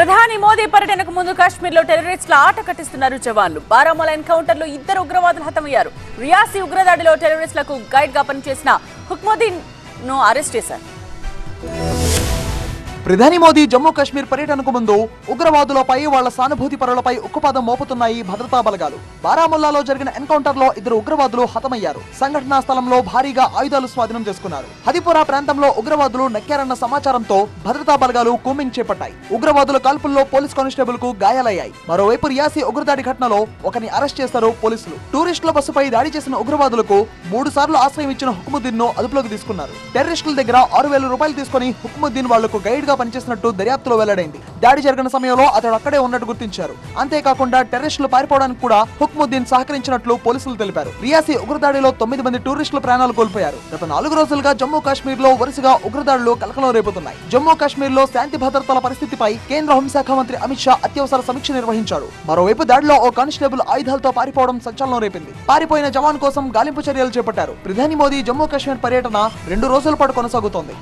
ప్రధాని మోదీ పర్యటనకు ముందు కాశ్మీర్లో టెర్రరిస్టుల ఆట కట్టిస్తున్నారు జవాన్లు. బారాముల ఎన్కౌంటర్లో ఇద్దరు ఉగ్రవాదులు హతమయ్యారు. రియాసీ ఉగ్రదాడిలో టెర్రరిస్టులకు గైడ్గా పనిచేసిన హుక్ముద్దీన్ను అరెస్ట్ చేశారు. ప్రధాని మోదీ జమ్మూ కాశ్మీర్ పర్యటనకు ముందు ఉగ్రవాదులపై వాళ్ళ సానుభూతి పరులపై ఉక్కుపాదం మోపుతున్నాయి భద్రతా బలగాలు. బారాముల్లాలో జరిగిన ఎన్కౌంటర్లో ఇద్దరు ఉగ్రవాదులు హతమయ్యారు. సంఘటనా స్థలంలో భారీగా ఆయుధాలు స్వాధీనం చేసుకున్నారు. హదిపురా ప్రాంతంలో ఉగ్రవాదులు నక్కారన్న సమాచారంతో భద్రతా బలగాలు కూమింగ్ చేపట్టాయి. ఉగ్రవాదుల కాల్పుల్లో పోలీస్ కానిస్టేబుల్కు గాయాలయ్యాయి. మరోవైపు రియాసి ఉగ్రదాడి ఘటనలో ఒకరిని అరెస్ట్ చేశారు పోలీసులు. టూరిస్టుల బస్సుపై దాడి చేసిన ఉగ్రవాదులకు మూడు సార్లు ఆశ్రయం ఇచ్చిన హుక్ముద్దీన్ను అదుపులోకి తీసుకున్నారు. టెర్రరిస్టుల దగ్గర ఆరు వేల రూపాయలు తీసుకుని హుక్ముద్దీన్ వాళ్ళకు గైడ్ గా పనిచేసినట్టు దర్యాప్తులో వెల్లడైంది. దాడి జరిగిన సమయంలో అతడు అక్కడే ఉన్నట్టు గుర్తించారు. అంతేకాకుండా టెర్రరిస్టులు పారిపోవడానికి కూడా హుక్ముద్దీన్ సహకరించినట్లు పోలీసులు తెలిపారు. రియాసీ ఉగ్రదాడిలో తొమ్మిది మంది టూరిస్టులు ప్రాణాలు కోల్పోయారు. గత నాలుగు రోజులుగా జమ్మూ కాశ్మీర్లో వరుసగా ఉగ్రదాడులు కలకలం రేపుతున్నాయి. జమ్మూ కాశ్మీర్లో శాంతి భద్రతల పరిస్థితిపై కేంద్ర హోంశాఖ మంత్రి అమిత్ షా అత్యవసర సమీక్ష నిర్వహించారు మరోవైపు దాడిలో ఓ కానిస్టేబుల్ ఆయుధాలతో పారిపోవడం సంచలనం రేపింది. పారిపోయిన జవాన్ కోసం గాలింపు చర్యలు చేపట్టారు. ప్రధాని మోదీ జమ్మూ కాశ్మీర్ పర్యటన రెండు రోజుల పాటు కొనసాగుతోంది.